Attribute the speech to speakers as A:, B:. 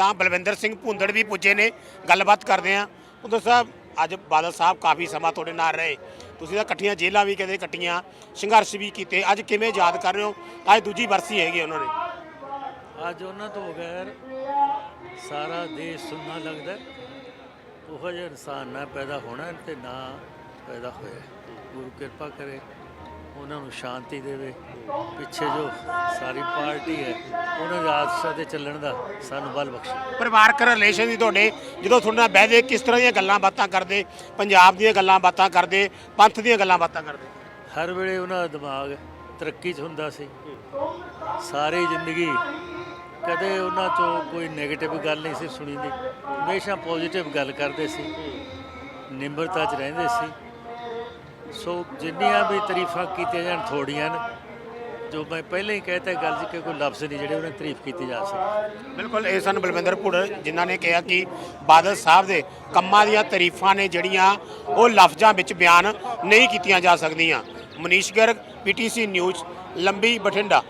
A: ਤਾਂ ਬਲਵਿੰਦਰ ਸਿੰਘ ਭੁੰਦੜ ਵੀ ਪੁੱਜੇ ਨੇ, ਗੱਲਬਾਤ ਕਰਦੇ ਆ ਉਦੋਂ ਸਾਹਿਬ, ਅੱਜ ਬਾਦਲ ਸਾਹਿਬ ਕਾਫੀ ਸਮਾਂ ਤੁਹਾਡੇ ਨਾਲ ਰਹੇ। ਤੁਸੀਂ ਤਾਂ ਇਕੱਠੀਆਂ ਜੇਲ੍ਹਾਂ ਵੀ ਕਦੇ ਕੱਟੀਆਂ, ਸੰਘਰਸ਼ ਵੀ ਕੀਤੇ। ਅੱਜ ਕਿਵੇਂ ਯਾਦ ਕਰ ਰਹੇ ਹੋ? ਅੱਜ ਦੂਜੀ ਵਰਸੀ ਹੈਗੀ ਉਹਨਾਂ ਨੇ
B: ਅੱਜ ਉਹਨਾਂ ਤੋਂ ਬਗੈਰ ਸਾਰਾ ਦੇਸ਼ ਸੁਣਨਾ ਲੱਗਦਾ ਉਹ ਉਹੋ ਜਿਹਾ ਇਨਸਾਨ ਨਾ ਪੈਦਾ ਹੋਣਾ ਤੇ ਨਾ ਪੈਦਾ ਹੋਇਆ। ਗੁਰੂ ਕਿਰਪਾ ਕਰੇ। ਉਹਨਾਂ ਨੂੰ ਸ਼ਾਂਤੀ ਦੇਵੇ। ਪਿੱਛੇ ਜੋ ਸਾਰੀ ਪਾਰਟੀ ਹੈ ਉਹਨਾਂ ਦੇ ਆਦਰਸ਼ਾਂ ਤੇ ਚੱਲਣ ਦਾ ਸਾਨੂੰ ਬਲ ਬਖਸ਼ੇ।
A: ਪਰਿਵਾਰਕ ਰਿਲੇਸ਼ਨ ਦੀ ਤੁਹਾਡੇ ਜਦੋਂ ਤੁਹਾਡੇ ਨਾਲ ਬਹਿਦੇ ਕਿਸ ਤਰ੍ਹਾਂ ਦੀਆਂ ਗੱਲਾਂ ਬਾਤਾਂ ਕਰਦੇ? ਪੰਜਾਬ ਦੀਆਂ ਗੱਲਾਂ ਬਾਤਾਂ ਕਰਦੇ ਪੰਥ ਦੀਆਂ ਗੱਲਾਂ ਬਾਤਾਂ ਕਰਦੇ?
B: ਹਰ ਵੇਲੇ ਉਹਨਾਂ ਦਾ ਦਿਮਾਗ ਤਰੱਕੀ 'ਚ ਹੁੰਦਾ ਸੀ। ਸਾਰੀ ਜ਼ਿੰਦਗੀ ਕਦੇ ਉਹਨਾਂ ਤੋਂ ਕੋਈ 네ਗੇਟਿਵ ਗੱਲ ਨਹੀਂ ਸੀ ਸੁਣੀ ਦੀ ਹਮੇਸ਼ਾ ਪੋਜ਼ਿਟਿਵ ਗੱਲ ਕਰਦੇ ਸੀ। ਨਿਮਰਤਾ 'ਚ ਰਹਿੰਦੇ ਸੀ। ਸੋ ਜਿੰਨੀਆਂ ਵੀ ਤਾਰੀਫਾਂ ਕੀਤੀਆਂ ਜਾਣ ਥੋੜੀਆਂ ਨੇ, ਜੋ ਮੈਂ ਪਹਿਲਾਂ ਹੀ ਕਹਿਤਾ ਗੱਲ ਜੀ ਕਿ ਕੋਈ ਲਫ਼ਜ਼ ਨਹੀਂ ਜਿਹੜੇ ਉਹਨਾਂ ਦੀ ਤਾਰੀਫ ਕੀਤੀ ਜਾ ਸਕਦੀ।
A: ਬਿਲਕੁਲ, ਇਹ ਸਨ ਬਲਵਿੰਦਰ ਭੁੜ ਜਿਨ੍ਹਾਂ ਨੇ ਕਿਹਾ ਕਿ ਬਾਦਲ ਸਾਹਿਬ ਦੇ ਕੰਮਾਂ ਦੀਆਂ ਤਾਰੀਫਾਂ ਨੇ ਜਿਹੜੀਆਂ ਉਹ ਲਫ਼ਜ਼ਾਂ ਵਿੱਚ ਬਿਆਨ ਨਹੀਂ ਕੀਤੀਆਂ ਜਾ ਸਕਦੀਆਂ। ਮਨੀਸ਼ ਗਰਗ, ਪੀਟੀਸੀ ਨਿਊਜ਼, ਲੰਬੀ ਬਠਿੰਡਾ।